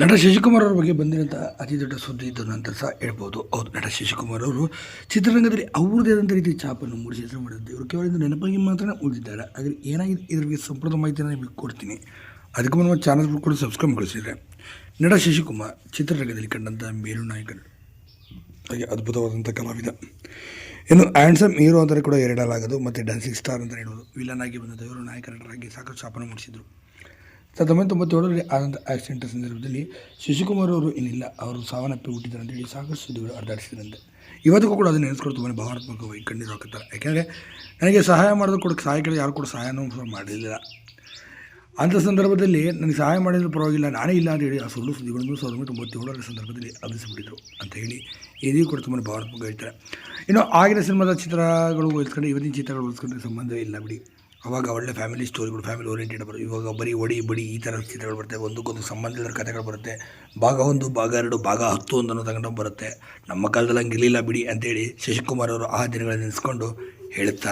ನಟ ಶಶಿಕುಮಾರ್ ಅವ್ರ ಬಗ್ಗೆ ಬಂದಿರೋಂಥ ಅತಿ ದೊಡ್ಡ ಸುದ್ದಿ ಇದ್ದು ನಂತರ ಸಹ ಹೇಳ್ಬೋದು. ಹೌದು, ನಟ ಶಶಿಕುಮಾರ್ ಅವರು ಚಿತ್ರರಂಗದಲ್ಲಿ ಅವ್ರದ್ದೇ ಆದಂಥ ರೀತಿ ಛಾಪನ್ನು ಮೂಡಿಸಿ ಹೆಸರು ಮಾಡಿದ್ದು ಇವರು ಕೇವಲ ನೆನಪಾಗಿ ಮಾತ್ರ ಉಳಿದಿದ್ದಾರೆ. ಆದರೆ ಏನಾಗಿದೆ? ಇದ್ರ ಬಗ್ಗೆ ಸಂಪೂರ್ಣ ಮಾಹಿತಿಯನ್ನು ನಿಮಗೆ ಕೊಡ್ತೀನಿ. ಅದಕ್ಕೆ ಮುನ್ನ ಚಾನಲ್ ಕೂಡ ಸಬ್ಸ್ಕ್ರೈಬ್ ಮಾಡಿಸಿದ್ರೆ. ನಟ ಶಶಿಕುಮಾರ್ ಚಿತ್ರರಂಗದಲ್ಲಿ ಕಂಡಂಥ ಮೇರು ನಾಯಕರು. ಹಾಗೆ ಅದ್ಭುತವಾದಂಥ ಕಲಾವಿದ. ಇನ್ನು ಆ್ಯಂಡ್ಸಮ್ ಹೀರೋ ಅಂತಲೇ ಕೂಡ ಎರಡಲಾಗದು ಮತ್ತು ಡ್ಯಾನ್ಸಿಂಗ್ ಸ್ಟಾರ್ ಅಂತ ಹೇಳೋದು ವಿಲನ್ ಆಗಿ ಬಂದಂಥ ಇವರು ನಾಯಕ ನಟರಾಗಿ ಸಾಕಷ್ಟು ಛಾಪನ ಮೂಡಿಸಿದರು. ಸಾವಿರದ ಒಂಬೈನೂರ ತೊಂಬತ್ತೇಳರಲ್ಲಿ ಆದಂಥ ಆಕ್ಸಿಡೆಂಟ್ ಸಂದರ್ಭದಲ್ಲಿ ಶಶಿಕುಮಾರ್ ಅವರು ಏನಿಲ್ಲ, ಅವರು ಸಾವನ್ನಪ್ಪಿ ಹುಟ್ಟಿದ್ದಾರೆ ಅಂತೇಳಿ ಸಾಕಷ್ಟು ಸುದ್ದಿಗಳು ಹರಿದಾಡಿಸಿದ್ರಂತೆ. ಇವತ್ತಿಗೂ ಕೂಡ ಅದನ್ನು ನೆನೆಸ್ಕೊಂಡು ತುಂಬಾ ಭಾವನಾತ್ಮಕವಾಗಿ ಕಣ್ಣೀರು ಹಾಕುತ್ತಾರೆ ಯಾಕೆಂದರೆ ನನಗೆ ಸಹಾಯ ಮಾಡೋದು ಕೂಡ, ಸಹಾಯ ಕೇಳಿದ್ರೆ ಯಾರು ಕೂಡ ಸಹಾಯನೂ ಸಹ ಮಾಡಲಿಲ್ಲ. ಅಂಥ ಸಂದರ್ಭದಲ್ಲಿ ನನಗೆ ಸಹಾಯ ಮಾಡಿದ್ರು ಪರವಾಗಿಲ್ಲ, ನಾನೇ ಇಲ್ಲ ಅಂತ ಹೇಳಿ ಆ ಸುಳ್ಳು ಸುದ್ದಿಗಳನ್ನು ಸಾವಿರದ ಒಂಬೈನೂರ ತೊಂಬತ್ತೇಳರ ಸಂದರ್ಭದಲ್ಲಿ ಹಬ್ಬಿಸಿಬಿಟ್ಟಿದ್ರು ಅಂತ ಹೇಳಿ ಇದೀಗ ಕೂಡ ತುಂಬ ಭಾವನಾತ್ಮಕ ಹೇಳ್ತಾರೆ. ಇನ್ನು ಆಗಿನ ಸಿನಿಮಾದ ಚಿತ್ರಗಳು ಹೋಲಿಸ್ಕೊಂಡು ಇವತ್ತಿನ ಚಿತ್ರಗಳು ಹೋಲಿಸ್ಕೊಂಡ್ರೆ ಸಂಬಂಧ ಇಲ್ಲ ಬಿಡಿ. ಅವಾಗ ಒಳ್ಳೆ ಫ್ಯಾಮಿಲಿ ಸ್ಟೋರಿಗಳು ಫ್ಯಾಮಿಲಿ ಓರಿಯೆಂಟೆಡ್ ಬರುತ್ತೆ ಇವಾಗ ಬರೀ ಒಡಿ ಬಡಿ ಈ ಥರ ಚಿತ್ರಗಳು ಬರುತ್ತೆ, ಒಂದಕ್ಕೊಂದು ಸಂಬಂಧ ಇಲ್ಲದ ಕಥೆಗಳು ಬರುತ್ತೆ. ಭಾಗ ಒಂದು, ಭಾಗ ಎರಡು, ಭಾಗ ಹತ್ತು ಒಂದನ್ನು ತಗೊಂಡು ಬರುತ್ತೆ. ನಮ್ಮ ಕಾಲದಲ್ಲಿ ಹಂಗಿರಲಿಲ್ಲ ಬಿಡಿ ಅಂತೇಳಿ ಶಶಿಕುಮಾರ್ ಅವರು ಆ ದಿನಗಳನ್ನು ನೆನೆಸ್ಕೊಂಡು ಹೇಳುತ್ತಾರೆ